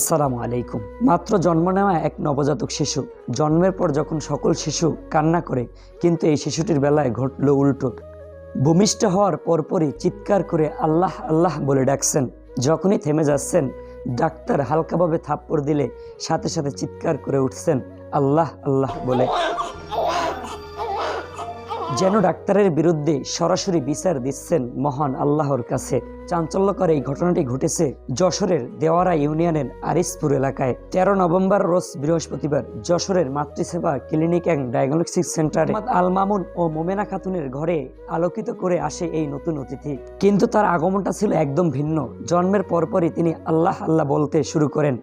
আসসালামু আলাইকুম। মাত্র জন্ম নেওয়া এক নবজাতক শিশু। জন্মের পর যখন সকল শিশু কান্না করে, কিন্তু এই শিশুটির বেলায় ঘটল উল্টো। ভূমিষ্ঠ হওয়ার পরপরই চিৎকার করে আল্লাহ আল্লাহ বলে ডাকছেন। যখনই থেমে যাচ্ছেন, ডাক্তার হালকাভাবে থাপ্পড় দিলে সাথে সাথে চিৎকার করে উঠছেন, আল্লাহ আল্লাহ বলে যেন ডাক্তারের বিরুদ্ধে সরাসরি বিচার দিচ্ছেন মহান আল্লাহর কাছে। চাঞ্চল্যকর এই ঘটনাটি ঘটেছে যশোরের দেওয়ারা ইউনিয়নের আরিসপুর এলাকায়। তেরো নভেম্বর রোজ বৃহস্পতিবার যশোরের মাতৃসেবা ক্লিনিক অ্যান্ড ডায়াগনস্টিক সেন্টারে আল মামুন ও মোমেনা খাতুনের ঘরে আলোকিত করে আসে এই নতুন অতিথি। কিন্তু তার আগমনটা ছিল একদম ভিন্ন। জন্মের পরপরই তিনি আল্লাহ আল্লাহ বলতে শুরু করেন।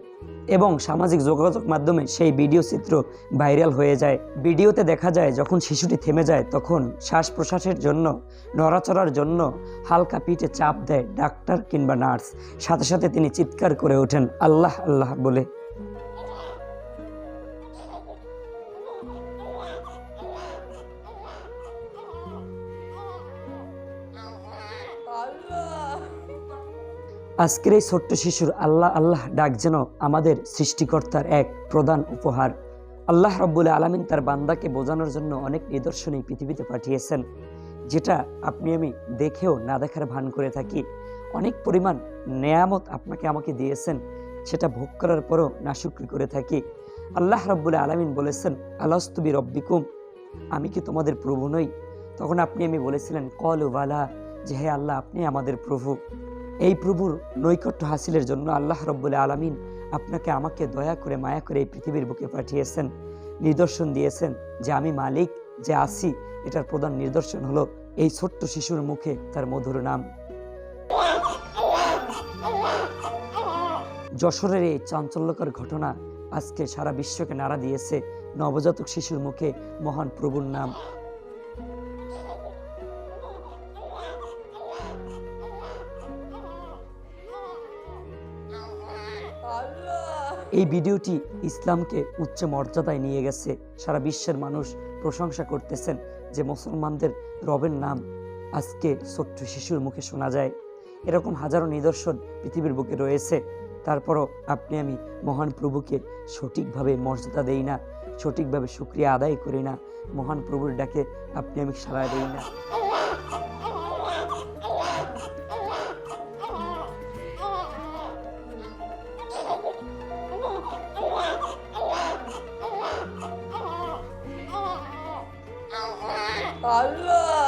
এবং সামাজিক যোগাযোগ মাধ্যমে সেই ভিডিও চিত্র ভাইরাল হয়ে যায়। ভিডিওতে দেখা যায়, যখন শিশুটি থেমে যায়, তখন শ্বাস প্রশ্বাসের জন্য, নড়াচড়ার জন্য হালকা পিঠে চাপ দেয় ডাক্তার কিংবা নার্স। সাথে সাথে তিনি চিৎকার করে ওঠেন, আল্লাহ আল্লাহ বলে। আজকের এই ছোট্ট শিশুর আল্লাহ আল্লাহ ডাক যেন আমাদের সৃষ্টিকর্তার এক প্রধান উপহার। আল্লাহ রব্বুল আলমিন তার বান্দাকে বোঝানোর জন্য অনেক নিদর্শন পৃথিবীতে পাঠিয়েছেন, যেটা আপনি আমি দেখেও না দেখার ভান করে থাকি। অনেক পরিমাণ নেয়ামত আপনাকে আমাকে দিয়েছেন, সেটা ভোগ করার পরও নাশুক্রি করে থাকি। আল্লাহ রব্বুল আলমিন বলেছেন আলাস্তুবি রব্বিকুম আমি কি তোমাদের প্রভু নই? তখন আপনি আমি বলেছিলেন, কল ওয়ালা যে হে আল্লাহ, আপনি আমাদের প্রভু। এই প্রভুর নৈকট্য হাসিলের জন্য আল্লাহ রব্বুল আলমিন আপনাকে আমাকে দয়া করে, মায়া করে এই পৃথিবীর বুকে পাঠিয়েছেন, নিদর্শন দিয়েছেন যে আমি মালিক, যে আসি। এটার প্রধান নিদর্শন হলো এই ছোট্ট শিশুর মুখে তার মধুর নাম। যশোরের এই চাঞ্চল্যকর ঘটনা আজকে সারা বিশ্বকে নাড়া দিয়েছে নবজাতক শিশুর মুখে মহান প্রভুর নাম। এই ভিডিওটি ইসলামকে উচ্চ মর্যাদায় নিয়ে গেছে। সারা বিশ্বের মানুষ প্রশংসা করতেছেন যে মুসলমানদের রবের নাম আজকে ছোট্ট শিশুর মুখে শোনা যায়। এরকম হাজারো নিদর্শন পৃথিবীর বুকে রয়েছে। তারপরও আপনি আমি মহান প্রভুকে সঠিকভাবে মর্যাদা দেই না, সঠিকভাবে সুক্রিয়া আদায় করি না। মহান প্রভুর ডাকে আপনি আমি সাড়া দেই না। Allah!